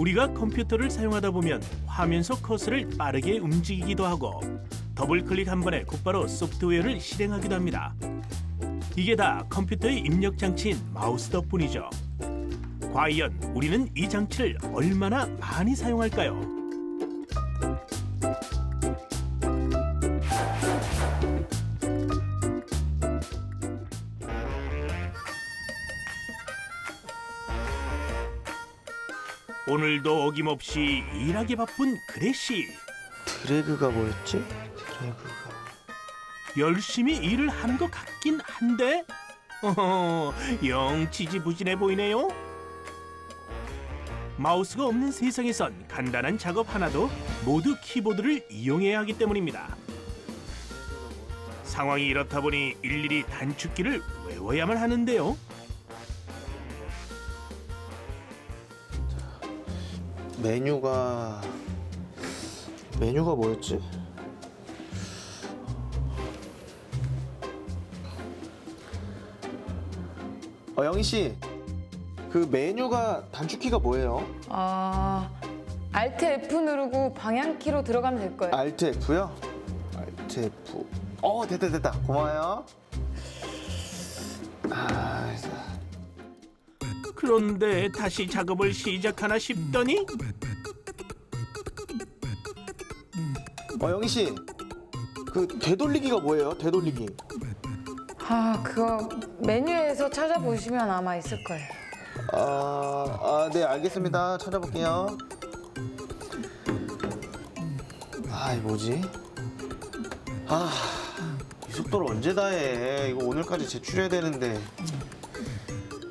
우리가 컴퓨터를 사용하다 보면 화면 속 커서를 빠르게 움직이기도 하고 더블 클릭 한 번에 곧바로 소프트웨어를 실행하기도 합니다. 이게 다 컴퓨터의 입력 장치인 마우스 덕분이죠. 과연 우리는 이 장치를 얼마나 많이 사용할까요? 오늘도 어김없이 일하기 바쁜 그레씨 드래그가 뭐였지? 드래그가 열심히 일을 하는 것 같긴 한데 어허, 영 지지부진해 보이네요. 마우스가 없는 세상에선 간단한 작업 하나도 모두 키보드를 이용해야 하기 때문입니다. 상황이 이렇다 보니 일일이 단축키를 외워야만 하는데요. 메뉴가 메뉴가 뭐였지? 어 영희 씨, 그 메뉴가 단축키가 뭐예요? 아, Alt F 누르고 방향키로 들어가면 될 거예요. Alt F요? Alt F. 어 됐다 됐다 고마워요. 아, 그런데 다시 작업을 시작하나 싶더니 어 영희 씨, 그 되돌리기가 뭐예요? 되돌리기. 아, 그거 메뉴에서 찾아보시면 아마 있을 거예요. 아, 아, 네, 알겠습니다. 찾아볼게요. 아, 이 뭐지? 아, 이 속도를 언제 다 해? 이거 오늘까지 제출해야 되는데.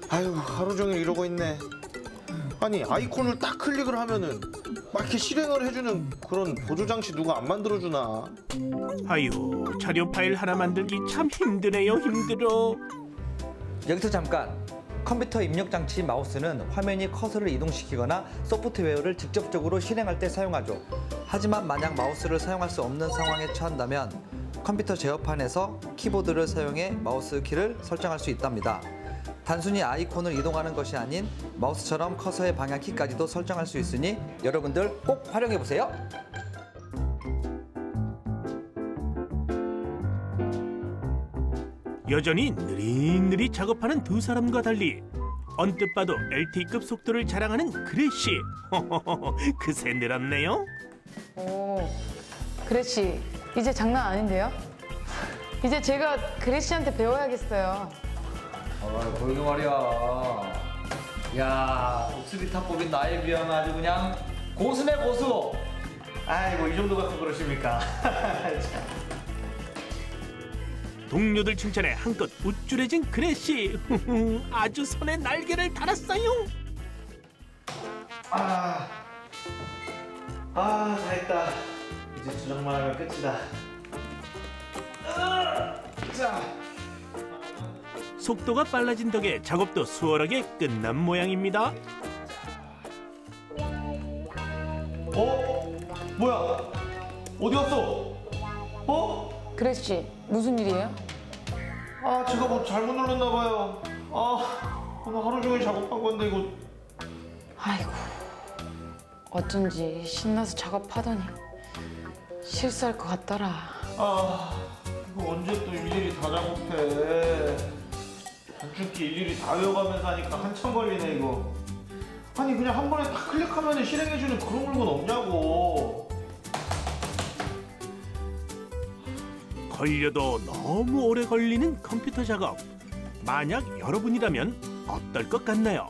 아유, 하루 종일 이러고 있네. 아니, 아이콘을 딱 클릭을 하면은 막 이렇게 실행을 해주는 그런 보조 장치 누가 안 만들어 주나? 아유 자료 파일 하나 만들기 참 힘드네요 힘들어. 여기서 잠깐 컴퓨터 입력 장치 마우스는 화면이 커서를 이동시키거나 소프트웨어를 직접적으로 실행할 때 사용하죠. 하지만 만약 마우스를 사용할 수 없는 상황에 처한다면 컴퓨터 제어판에서 키보드를 사용해 마우스 키를 설정할 수 있답니다. 단순히 아이콘을 이동하는 것이 아닌 마우스처럼 커서의 방향 키까지도 설정할 수 있으니 여러분들 꼭 활용해 보세요. 여전히 느릿느릿 작업하는 두 사람과 달리 언뜻 봐도 LTE급 속도를 자랑하는 그레씨 그새 늘었네요. 오, 그레씨, 이제 장난 아닌데요? 이제 제가 그레씨한테 배워야겠어요. 아, 그러게 말이야. 야, 옥수리 탑법인 나에 비하면 아주 그냥 고수네 고수. 아이고 이 정도 갖고 그러십니까? 동료들 칭찬에 한껏 우쭐해진 그레씨 아주 손에 날개를 달았어요. 아, 아, 다 했다. 이제 주정만 하면 끝이다. 으아, 자. 속도가 빨라진 덕에 작업도 수월하게 끝난 모양입니다. 어? 뭐야? 어디 갔어? 어? 그레씨, 무슨 일이에요? 아, 제가 뭐 잘못 눌렀나 봐요. 아, 오늘 하루 종일 작업한 건데 이거 아이고, 어쩐지 신나서 작업하더니 실수할 것 같더라. 아, 이거 언제 또 일일이 다 작업해? 단축키 일일이 다 외워가면서 하니까 한참 걸리네 이거. 아니 그냥 한 번에 딱 클릭하면 실행해주는 그런 물건 없냐고. 걸려도 너무 오래 걸리는 컴퓨터 작업. 만약 여러분이라면 어떨 것 같나요?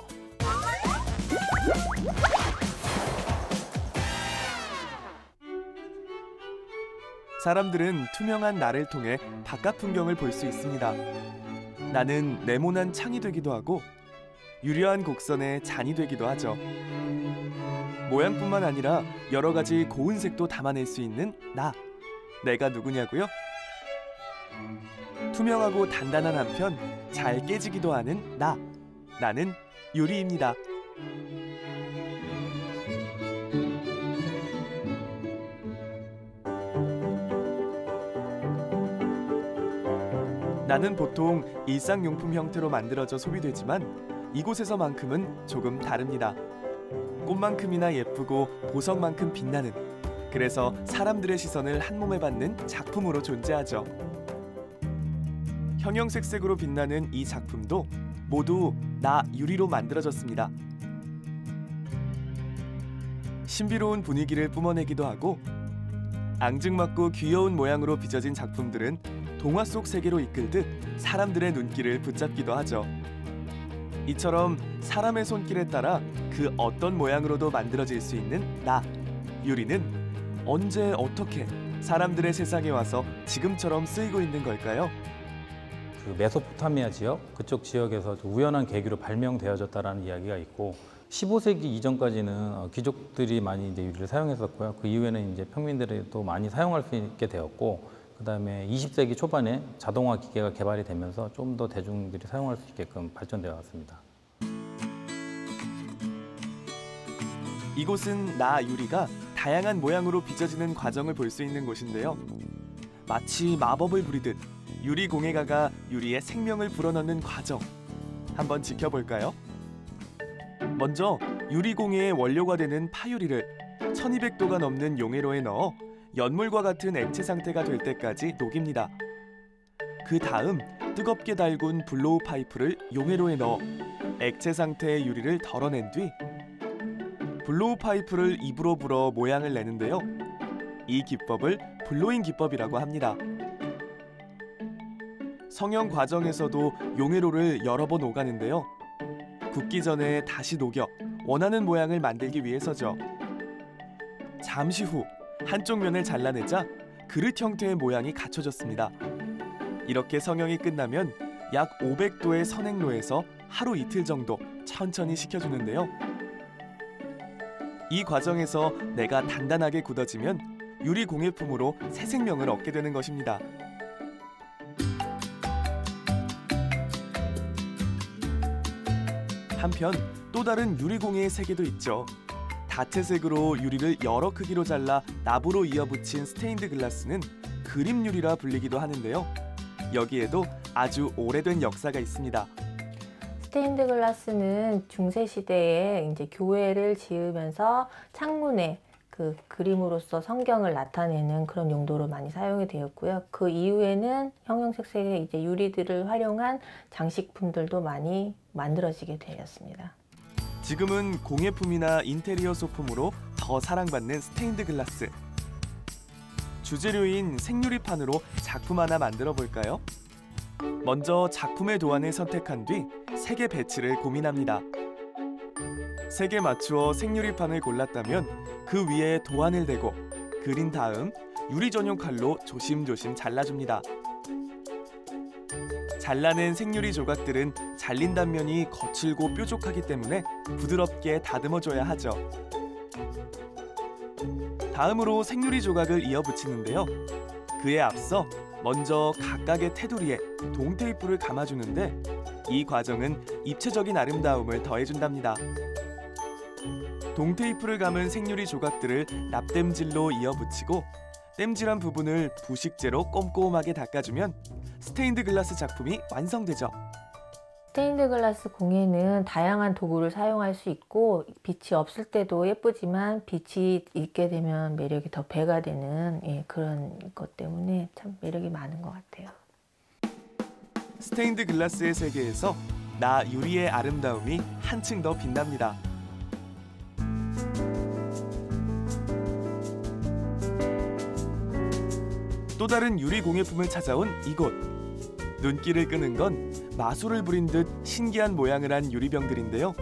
사람들은 투명한 나를 통해 바깥 풍경을 볼 수 있습니다. 나는 네모난 창이 되기도 하고 유려한 곡선의 잔이 되기도 하죠. 모양뿐만 아니라 여러 가지 고운 색도 담아낼 수 있는 나. 내가 누구냐고요? 투명하고 단단한 한편 잘 깨지기도 하는 나. 나는 유리입니다. 나는 보통 일상용품 형태로 만들어져 소비되지만 이곳에서만큼은 조금 다릅니다. 꽃만큼이나 예쁘고 보석만큼 빛나는 그래서 사람들의 시선을 한 몸에 받는 작품으로 존재하죠. 형형색색으로 빛나는 이 작품도 모두 나 유리로 만들어졌습니다. 신비로운 분위기를 뿜어내기도 하고 앙증맞고 귀여운 모양으로 빚어진 작품들은 동화 속 세계로 이끌듯 사람들의 눈길을 붙잡기도 하죠. 이처럼 사람의 손길에 따라 그 어떤 모양으로도 만들어질 수 있는 나 유리는 언제 어떻게 사람들의 세상에 와서 지금처럼 쓰이고 있는 걸까요? 그 메소포타미아 지역 그쪽 지역에서 우연한 계기로 발명되어졌다라는 이야기가 있고 15세기 이전까지는 어, 귀족들이 많이 이제 유리를 사용했었고요. 그 이후에는 이제 평민들이 또 많이 사용할 수 있게 되었고 그다음에 20세기 초반에 자동화 기계가 개발이 되면서 좀 더 대중들이 사용할 수 있게끔 발전되어 왔습니다. 이곳은 나 유리가 다양한 모양으로 빚어지는 과정을 볼 수 있는 곳인데요. 마치 마법을 부리듯 유리 공예가가 유리에 생명을 불어넣는 과정 한번 지켜볼까요? 먼저 유리 공예의 원료가 되는 파유리를 1200도가 넘는 용해로에 넣어 연물과 같은 액체 상태가 될 때까지 녹입니다. 그 다음 뜨겁게 달군 블로우 파이프를 용해로에 넣어 액체 상태의 유리를 덜어낸 뒤 블로우 파이프를 입으로 불어 모양을 내는데요. 이 기법을 블로잉 기법이라고 합니다. 성형 과정에서도 용해로를 여러 번 오가는데요. 굽기 전에 다시 녹여 원하는 모양을 만들기 위해서죠. 잠시 후 한쪽 면을 잘라내자 그릇 형태의 모양이 갖춰졌습니다. 이렇게 성형이 끝나면 약 500도의 선행로에서 하루 이틀 정도 천천히 식혀주는데요. 이 과정에서 내가 단단하게 굳어지면 유리 공예품으로 새 생명을 얻게 되는 것입니다. 한편 또 다른 유리 공예의 세계도 있죠. 다채색으로 유리를 여러 크기로 잘라 납으로 이어붙인 스테인드 글라스는 그림 유리라 불리기도 하는데요. 여기에도 아주 오래된 역사가 있습니다. 스테인드 글라스는 중세 시대에 이제 교회를 지으면서 창문에 그 그림으로써 성경을 나타내는 그런 용도로 많이 사용이 되었고요. 그 이후에는 형형색색의 이제 유리들을 활용한 장식품들도 많이 만들어지게 되었습니다. 지금은 공예품이나 인테리어 소품으로 더 사랑받는 스테인드 글라스. 주재료인 생유리판으로 작품 하나 만들어 볼까요? 먼저 작품의 도안을 선택한 뒤 색의 배치를 고민합니다. 색에 맞추어 생유리판을 골랐다면 그 위에 도안을 대고 그린 다음 유리 전용 칼로 조심조심 잘라줍니다. 잘라낸 생유리 조각들은 잘린 단면이 거칠고 뾰족하기 때문에 부드럽게 다듬어줘야 하죠. 다음으로 생유리 조각을 이어 붙이는데요. 그에 앞서 먼저 각각의 테두리에 동테이프를 감아주는데 이 과정은 입체적인 아름다움을 더해준답니다. 동테이프를 감은 생유리 조각들을 납땜질로 이어 붙이고 땜질한 부분을 부식제로 꼼꼼하게 닦아주면 스테인드 글라스 작품이 완성되죠. 스테인드 글라스 공예는 다양한 도구를 사용할 수 있고 빛이 없을 때도 예쁘지만 빛이 있게 되면 매력이 더 배가 되는 예, 그런 것 때문에 참 매력이 많은 것 같아요. 스테인드 글라스의 세계에서 나 유리의 아름다움이 한층 더 빛납니다. 또 다른 유리 공예품을 찾아온 이곳. 눈길을 끄는 건 마술을 부린 듯 신기한 모양을 한 유리병들인데요.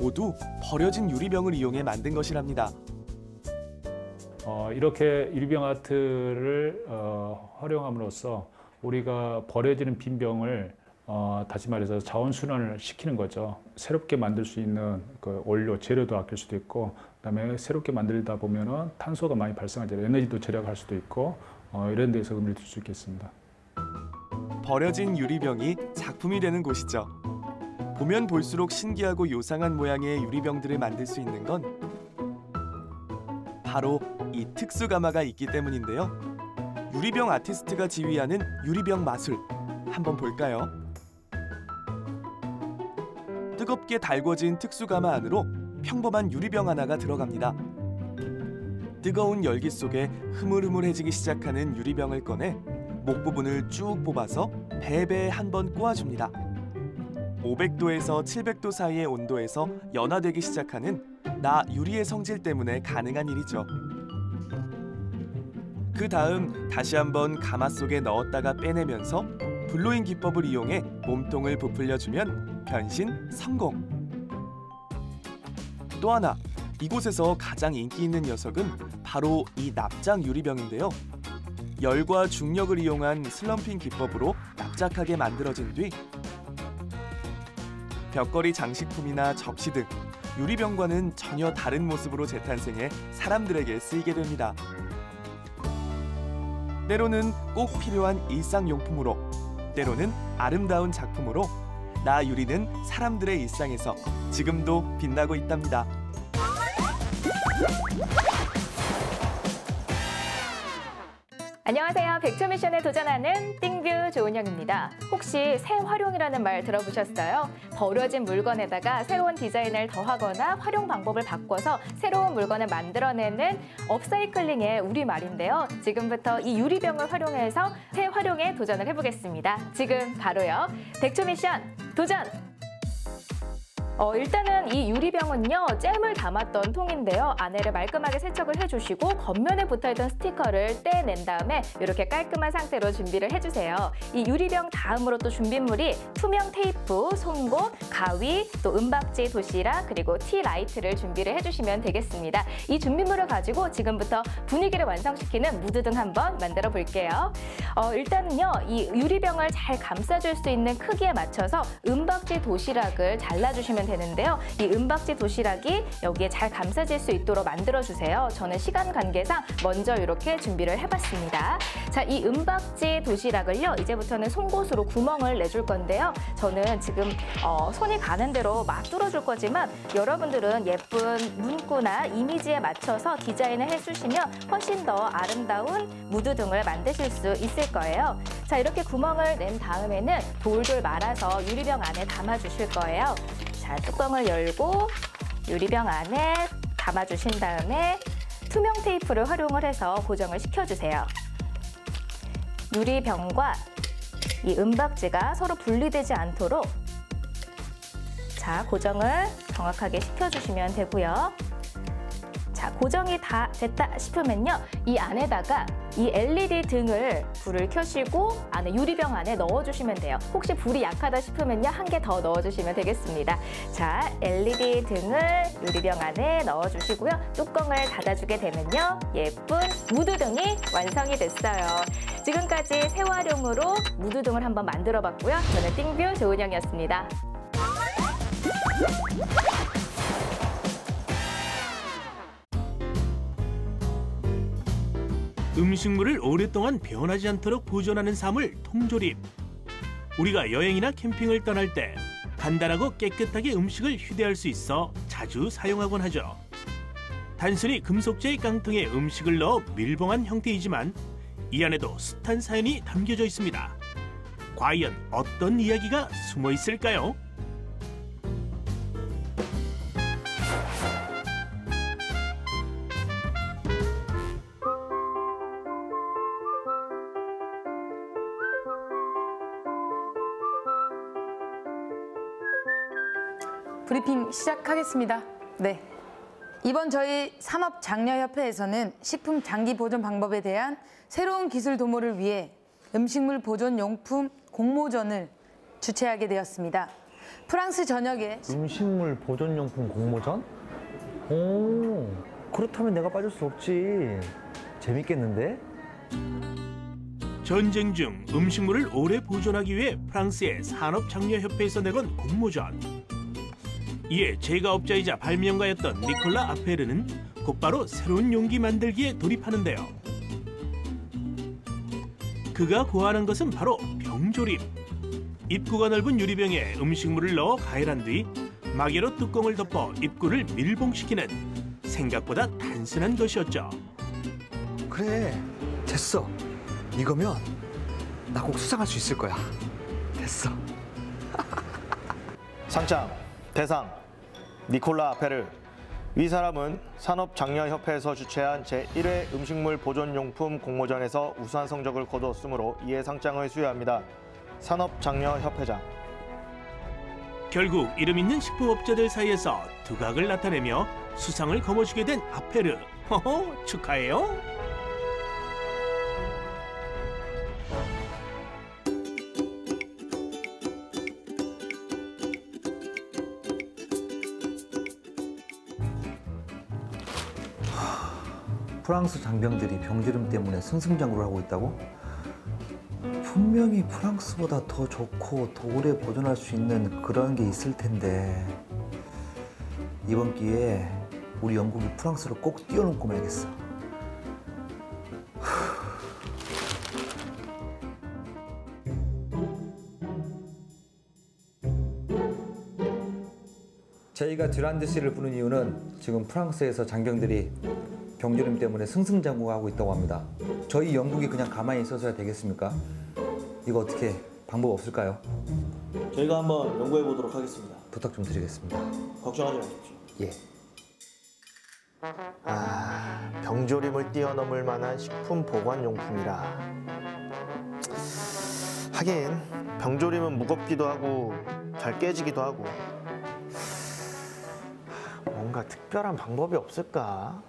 모두 버려진 유리병을 이용해 만든 것이랍니다. 어, 이렇게 유리병 아트를 어, 활용함으로써 우리가 버려지는 빈 병을 어, 다시 말해서 자원순환을 시키는 거죠. 새롭게 만들 수 있는 그 원료, 재료도 아낄 수도 있고, 그 다음에 새롭게 만들다 보면은 탄소가 많이 발생하죠. 에너지도 절약할 수도 있고, 어, 이런 데서 의미를 둘 수 있겠습니다. 버려진 유리병이 작품이 되는 곳이죠. 보면 볼수록 신기하고 요상한 모양의 유리병들을 만들 수 있는 건 바로 이 특수 가마가 있기 때문인데요. 유리병 아티스트가 지휘하는 유리병 마술 한번 볼까요? 뜨겁게 달궈진 특수가마 안으로 평범한 유리병 하나가 들어갑니다. 뜨거운 열기 속에 흐물흐물해지기 시작하는 유리병을 꺼내 목 부분을 쭉 뽑아서 배배에 한번 꼬아줍니다. 500도에서 700도 사이의 온도에서 연화되기 시작하는 나 유리의 성질 때문에 가능한 일이죠. 그 다음 다시 한번 가마 속에 넣었다가 빼내면서 블로잉 기법을 이용해 몸통을 부풀려주면 변신 성공. 또 하나 이곳에서 가장 인기 있는 녀석은 바로 이 납작 유리병인데요. 열과 중력을 이용한 슬럼핑 기법으로 납작하게 만들어진 뒤 벽걸이 장식품이나 접시 등 유리병과는 전혀 다른 모습으로 재탄생해 사람들에게 쓰이게 됩니다. 때로는 꼭 필요한 일상용품으로, 때로는 아름다운 작품으로 나 유리는 사람들의 일상에서 지금도 빛나고 있답니다. 안녕하세요. 백초 미션에 도전하는 띵뷰 조은영입니다. 혹시 새 활용이라는 말 들어보셨어요? 버려진 물건에다가 새로운 디자인을 더하거나 활용 방법을 바꿔서 새로운 물건을 만들어내는 업사이클링의 우리말인데요. 지금부터 이 유리병을 활용해서 새 활용에 도전을 해보겠습니다. 지금 바로요. 백초 미션 도전! 어, 일단은 이 유리병은요 잼을 담았던 통인데요. 안에를 말끔하게 세척을 해주시고 겉면에 붙어있던 스티커를 떼낸 다음에 이렇게 깔끔한 상태로 준비를 해주세요. 이 유리병 다음으로 또 준비물이 투명 테이프, 송곳, 가위, 또 은박지 도시락 그리고 티 라이트를 준비를 해주시면 되겠습니다. 이 준비물을 가지고 지금부터 분위기를 완성시키는 무드 등 한번 만들어 볼게요. 어, 일단은요 이 유리병을 잘 감싸줄 수 있는 크기에 맞춰서 은박지 도시락을 잘라주시면 되는데요. 이 은박지 도시락이 여기에 잘 감싸질 수 있도록 만들어주세요. 저는 시간 관계상 먼저 이렇게 준비를 해봤습니다. 자, 이 은박지 도시락을요. 이제부터는 송곳으로 구멍을 내줄 건데요. 저는 지금 어, 손이 가는 대로 막 뚫어줄 거지만 여러분들은 예쁜 문구나 이미지에 맞춰서 디자인을 해주시면 훨씬 더 아름다운 무드 등을 만드실 수 있을 거예요. 자, 이렇게 구멍을 낸 다음에는 돌돌 말아서 유리병 안에 담아주실 거예요. 자, 뚜껑을 열고 유리병 안에 담아주신 다음에 투명 테이프를 활용을 해서 고정을 시켜주세요. 유리병과 이 은박지가 서로 분리되지 않도록 자, 고정을 정확하게 시켜주시면 되고요. 자, 고정이 다 됐다 싶으면요. 이 안에다가 이 LED 등을 불을 켜시고 안에 유리병 안에 넣어주시면 돼요. 혹시 불이 약하다 싶으면요. 한 개 더 넣어주시면 되겠습니다. 자, LED 등을 유리병 안에 넣어주시고요. 뚜껑을 닫아주게 되면요. 예쁜 무드 등이 완성이 됐어요. 지금까지 새활용으로 무드 등을 한번 만들어 봤고요. 저는 띵뷰 조은영이었습니다. 음식물을 오랫동안 변하지 않도록 보존하는 사물 통조림. 우리가 여행이나 캠핑을 떠날 때 간단하고 깨끗하게 음식을 휴대할 수 있어 자주 사용하곤 하죠. 단순히 금속재의 깡통에 음식을 넣어 밀봉한 형태이지만 이 안에도 숱한 사연이 담겨져 있습니다. 과연 어떤 이야기가 숨어 있을까요? 하겠습니다. 네. 이번 저희 산업장려협회에서는 식품 장기 보존 방법에 대한 새로운 기술 도모를 위해 음식물 보존 용품 공모전을 주최하게 되었습니다. 프랑스 전역에 음식물 보존용품 공모전? 오, 그렇다면 내가 빠질 수 없지. 재밌겠는데? 전쟁 중 음식물을 오래 보존하기 위해 프랑스의 산업장려협회에서 내건 공모전. 이에 제과업자이자 발명가였던 니콜라 아페르는 곧바로 새로운 용기 만들기에 돌입하는데요. 그가 구하는 것은 바로 병조림. 입구가 넓은 유리병에 음식물을 넣어 가열한 뒤 마개로 뚜껑을 덮어 입구를 밀봉시키는 생각보다 단순한 것이었죠. 그래, 됐어. 이거면 나 꼭 수상할 수 있을 거야. 됐어. 상장 대상 니콜라 아페르 위 사람은 산업장려협회에서 주최한 제1회 음식물 보존용품 공모전에서 우수한 성적을 거두었으므로 이에 상장을 수여합니다. 산업장려협회장 결국 이름 있는 식품업자들 사이에서 두각을 나타내며 수상을 거머쥐게 된 아페르. 허허, 축하해요. 프랑스 장병들이 병주름 때문에 승승장구를 하고 있다고? 분명히 프랑스보다 더 좋고 더 오래 보존할 수 있는 그런 게 있을 텐데 이번 기회에 우리 영국이 프랑스를 꼭 뛰어넘고 말겠어. 저희가 듀란드 씨를 부른 이유는 지금 프랑스에서 장병들이 병주름 때문에 승승장구하고 있다고 합니다. 저희 영국이 그냥 가만히 있어서야 되겠습니까? 이거 어떻게 방법 없을까요? 저희가 한번 연구해 보도록 하겠습니다. 부탁 좀 드리겠습니다. 걱정하지 마십시오. 예. 아, 병조림을 뛰어넘을 만한 식품 보관 용품이라. 하긴 병조림은 무겁기도 하고 잘 깨지기도 하고. 뭔가 특별한 방법이 없을까?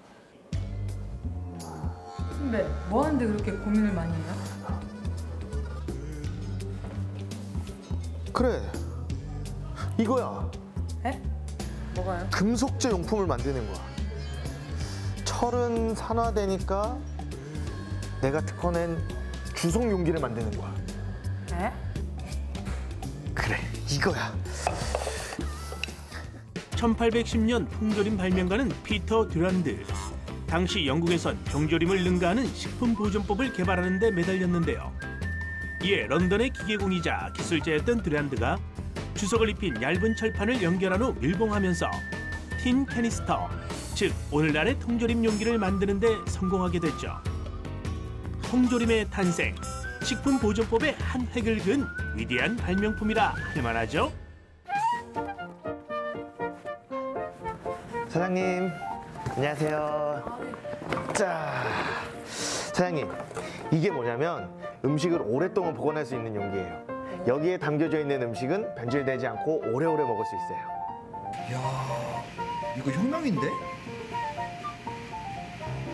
선배, 뭐 하는데 그렇게 고민을 많이 해요? 그래, 이거야. 에? 뭐가요? 금속재 용품을 만드는 거야. 철은 산화되니까 내가 특허낸 주석 용기를 만드는 거야. 에? 그래, 이거야. 1810년 통조림 발명가는 피터 듀란드. 당시 영국에선 병조림을 능가하는 식품 보존법을 개발하는 데 매달렸는데요. 이에 런던의 기계공이자 기술자였던 듀란드가 주석을 입힌 얇은 철판을 연결한 후 밀봉하면서 틴 캐니스터, 즉 오늘날의 통조림 용기를 만드는 데 성공하게 됐죠. 통조림의 탄생, 식품 보존법의 한 획을 그은 위대한 발명품이라 할 만하죠. 사장님, 안녕하세요. 자, 사장님, 이게 뭐냐면 음식을 오랫동안 보관할 수 있는 용기예요. 여기에 담겨져 있는 음식은 변질되지 않고 오래오래 먹을 수 있어요. 야, 이거 혁명인데?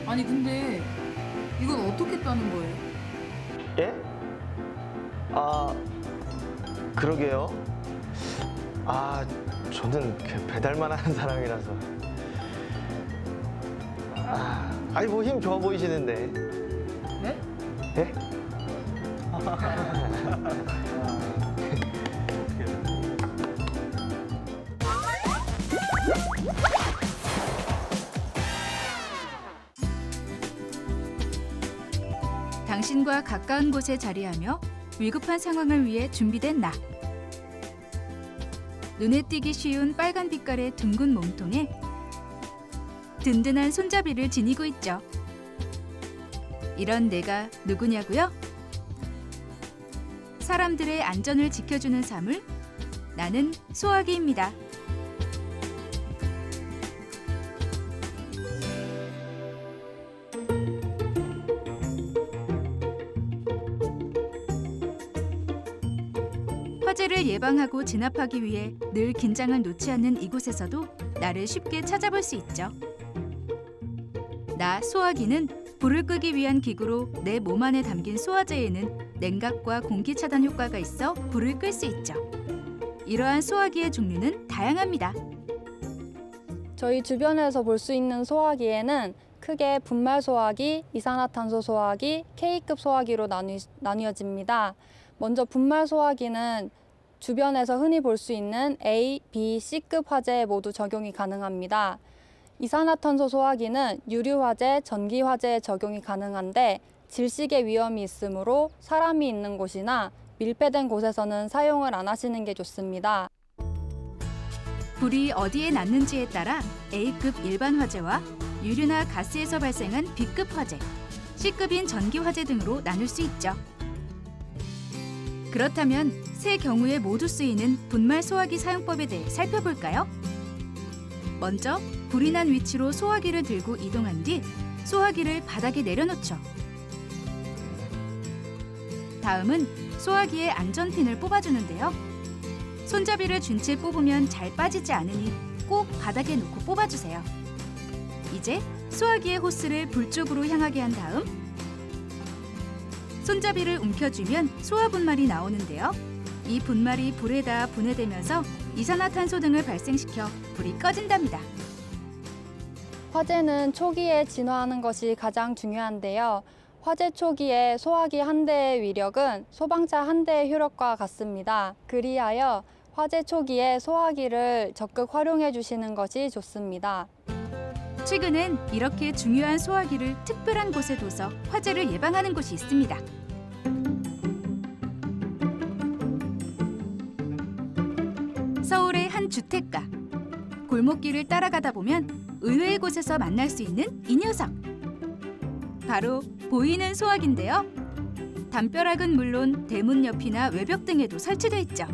아니 근데 이건 어떻게 따는 거예요? 예? 아, 그러게요. 아, 저는 그 배달만 하는 사람이라서. 아, 아니 뭐 힘 좋아 보이시는데. 네? 예? 당신과 가까운 곳에 자리하며 위급한 상황을 위해 준비된 나. 눈에 띄기 쉬운 빨간 빛깔의 둥근 몸통에 든든한 손잡이를 지니고 있죠. 이런 내가 누구냐고요? 사람들의 안전을 지켜주는 사물 나는 소화기입니다. 화재를 예방하고 진압하기 위해 늘 긴장을 놓지 않는 이곳에서도 나를 쉽게 찾아볼 수 있죠. 나 소화기는 불을 끄기 위한 기구로 내 몸 안에 담긴 소화제에는 냉각과 공기 차단 효과가 있어 불을 끌 수 있죠. 이러한 소화기의 종류는 다양합니다. 저희 주변에서 볼 수 있는 소화기에는 크게 분말 소화기, 이산화탄소 소화기, K급 소화기로 나뉘, 나뉘어집니다. 먼저 분말 소화기는 주변에서 흔히 볼 수 있는 A, B, C급 화재에 모두 적용이 가능합니다. 이산화탄소 소화기는 유류 화재, 전기 화재에 적용이 가능한데 질식의 위험이 있으므로 사람이 있는 곳이나 밀폐된 곳에서는 사용을 안 하시는 게 좋습니다. 불이 어디에 났는지에 따라 A급 일반 화재와 유류나 가스에서 발생한 B급 화재, C급인 전기 화재 등으로 나눌 수 있죠. 그렇다면 세 경우에 모두 쓰이는 분말 소화기 사용법에 대해 살펴볼까요? 먼저 불이 난 위치로 소화기를 들고 이동한 뒤 소화기를 바닥에 내려놓죠. 다음은 소화기의 안전핀을 뽑아주는데요. 손잡이를 준 채 뽑으면 잘 빠지지 않으니 꼭 바닥에 놓고 뽑아주세요. 이제 소화기의 호스를 불 쪽으로 향하게 한 다음 손잡이를 움켜쥐면 소화 분말이 나오는데요. 이 분말이 불에 닿아 분해되면서 이산화탄소 등을 발생시켜 불이 꺼진답니다. 화재는 초기에 진화하는 것이 가장 중요한데요. 화재 초기에 소화기 한 대의 위력은 소방차 한 대의 효력과 같습니다. 그리하여 화재 초기에 소화기를 적극 활용해 주시는 것이 좋습니다. 최근엔 이렇게 중요한 소화기를 특별한 곳에 둬서 화재를 예방하는 곳이 있습니다. 서울의 한 주택가. 골목길을 따라가다 보면 의외의 곳에서 만날 수 있는 이 녀석. 바로 보이는 소화기인데요. 담벼락은 물론 대문 옆이나 외벽 등에도 설치돼 있죠.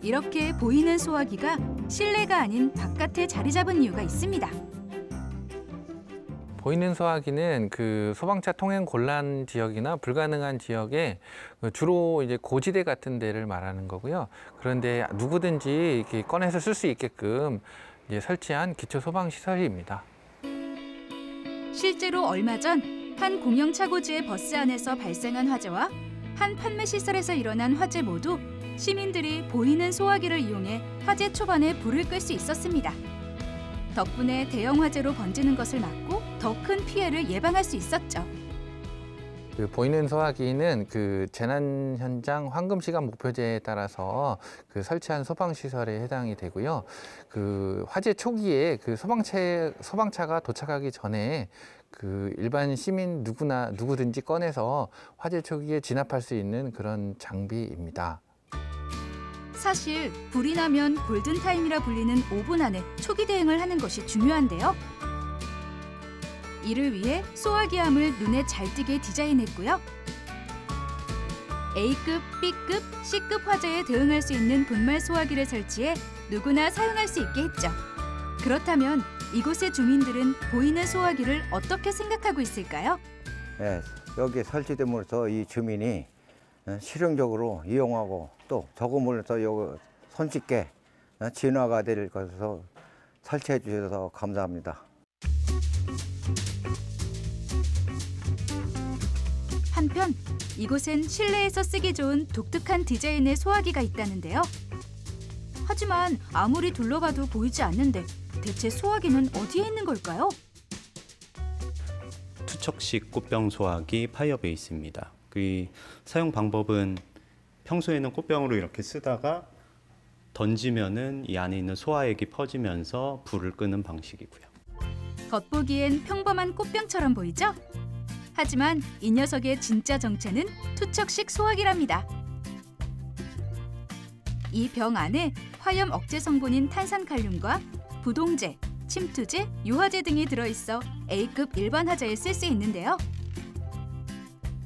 이렇게 보이는 소화기가 실내가 아닌 바깥에 자리 잡은 이유가 있습니다. 보이는 소화기는 그 소방차 통행 곤란 지역이나 불가능한 지역에 그 주로 이제 고지대 같은 데를 말하는 거고요. 그런데 누구든지 이렇게 꺼내서 쓸 수 있게끔 이제 설치한 기초 소방 시설입니다. 실제로 얼마 전 한 공영 차고지의 버스 안에서 발생한 화재와 한 판매 시설에서 일어난 화재 모두 시민들이 보이는 소화기를 이용해 화재 초반에 불을 끌 수 있었습니다. 덕분에 대형 화재로 번지는 것을 막고 더 큰 피해를 예방할 수 있었죠. 그 보이는 소화기는 그 재난 현장 황금 시간 목표제에 따라서 그 설치한 소방 시설에 해당이 되고요. 그 화재 초기에 그 소방차 소방차가 도착하기 전에 그 일반 시민 누구나 누구든지 꺼내서 화재 초기에 진압할 수 있는 그런 장비입니다. 사실 불이 나면 골든타임이라 불리는 5분 안에 초기 대응을 하는 것이 중요한데요. 이를 위해 소화기함을 눈에 잘 띄게 디자인했고요. A급, B급, C급 화재에 대응할 수 있는 분말 소화기를 설치해 누구나 사용할 수 있게 했죠. 그렇다면 이곳의 주민들은 보이는 소화기를 어떻게 생각하고 있을까요? 예, 여기 설치됨으로써 이 주민이 어, 실용적으로 이용하고 또 저금으로써 요 손쉽게 어, 진화가 될 것에서 설치해 주셔서 감사합니다. 한편 이곳엔 실내에서 쓰기 좋은 독특한 디자인의 소화기가 있다는데요. 하지만 아무리 둘러봐도 보이지 않는데 대체 소화기는 어디에 있는 걸까요? 투척식 꽃병 소화기 파이어 베이스입니다. 그 사용 방법은 평소에는 꽃병으로 이렇게 쓰다가 던지면은 이 안에 있는 소화액이 퍼지면서 불을 끄는 방식이고요. 겉보기엔 평범한 꽃병처럼 보이죠? 하지만 이 녀석의 진짜 정체는 투척식 소화기랍니다. 이 병 안에 화염 억제 성분인 탄산칼륨과 부동제, 침투제, 유화제 등이 들어있어 A급 일반 화재에 쓸 수 있는데요.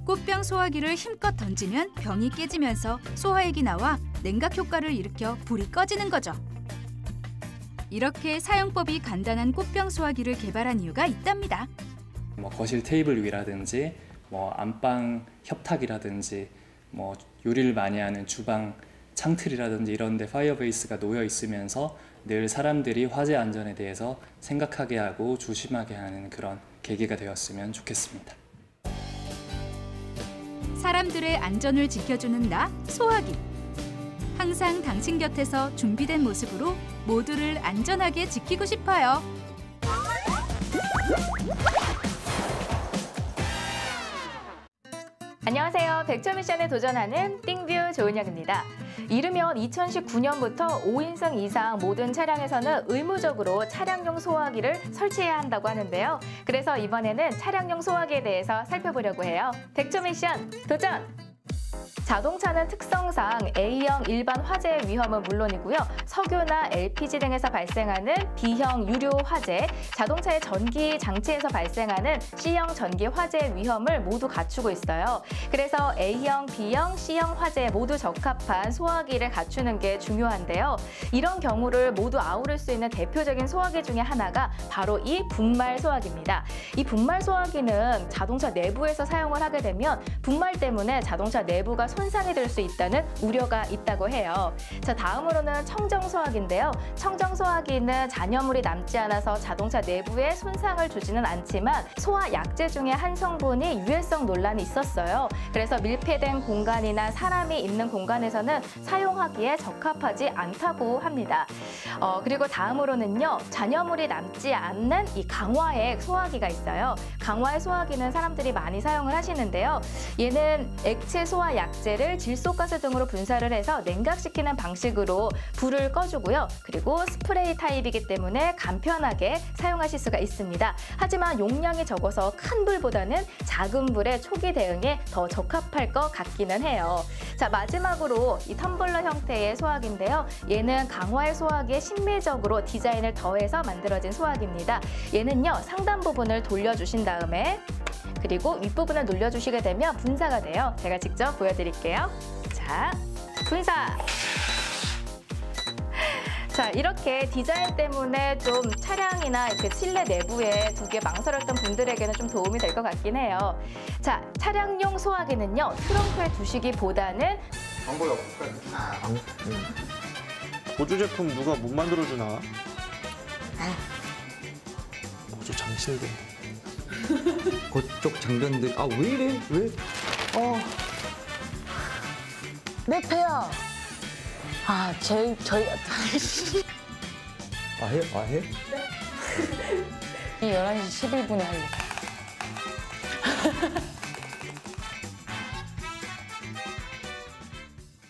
꽃병 소화기를 힘껏 던지면 병이 깨지면서 소화액이 나와 냉각 효과를 일으켜 불이 꺼지는 거죠. 이렇게 사용법이 간단한 꽃병 소화기를 개발한 이유가 있답니다. 뭐 거실 테이블 위라든지 뭐 안방 협탁이라든지 뭐 요리를 많이 하는 주방 창틀이라든지 이런 데 파이어베이스가 놓여 있으면서 늘 사람들이 화재 안전에 대해서 생각하게 하고 조심하게 하는 그런 계기가 되었으면 좋겠습니다. 사람들의 안전을 지켜주는 나 소화기. 항상 당신 곁에서 준비된 모습으로 모두를 안전하게 지키고 싶어요. 안녕하세요. 백초 미션에 도전하는 띵뷰 조은혁입니다. 이르면 2019년부터 5인승 이상 모든 차량에서는 의무적으로 차량용 소화기를 설치해야 한다고 하는데요. 그래서 이번에는 차량용 소화기에 대해서 살펴보려고 해요. 백초 미션 도전! 자동차는 특성상 A형 일반 화재의 위험은 물론이고요. 석유나 LPG 등에서 발생하는 B형 유료 화재, 자동차의 전기 장치에서 발생하는 C형 전기 화재의 위험을 모두 갖추고 있어요. 그래서 A형, B형, C형 화재에 모두 적합한 소화기를 갖추는 게 중요한데요. 이런 경우를 모두 아우를 수 있는 대표적인 소화기 중에 하나가 바로 이 분말 소화기입니다. 이 분말 소화기는 자동차 내부에서 사용을 하게 되면 분말 때문에 자동차 내부가 손상이 될 수 있다는 우려가 있다고 해요. 자, 다음으로는 청정 소화기인데요. 청정 소화기는 잔여물이 남지 않아서 자동차 내부에 손상을 주지는 않지만 소화 약제 중에 한 성분이 유해성 논란이 있었어요. 그래서 밀폐된 공간이나 사람이 있는 공간에서는 사용하기에 적합하지 않다고 합니다. 어, 그리고 다음으로는요, 잔여물이 남지 않는 이 강화액 소화기가 있어요. 강화액 소화기는 사람들이 많이 사용을 하시는데요. 얘는 액체 소화 약 제를 질소가스 등으로 분사를 해서 냉각시키는 방식으로 불을 꺼주고요. 그리고 스프레이 타입이기 때문에 간편하게 사용하실 수가 있습니다. 하지만 용량이 적어서 큰 불보다는 작은 불의 초기 대응에 더 적합할 것 같기는 해요. 자, 마지막으로 이 텀블러 형태의 소화기인데요. 얘는 강화의 소화기에 심미적으로 디자인을 더해서 만들어진 소화기입니다. 얘는요, 상단 부분을 돌려주신 다음에 그리고 윗부분을 눌려주시게 되면 분사가 돼요. 제가 직접 보여드릴게요. 자, 분사! 자, 이렇게 디자인 때문에 좀 차량이나 이렇게 실내 내부에 두개 망설였던 분들에게는 좀 도움이 될 것 같긴 해요. 자, 차량용 소화기는요, 트렁크에 두시기보다는 광고요. 보조 제품 누가 못 만들어 주나? 보조 장실대. 그쪽 장전들 아 왜 이래? 왜? 어. 내 패야. 아, 제, 저희, 아 해? 아 해? 11시 11분에 할래.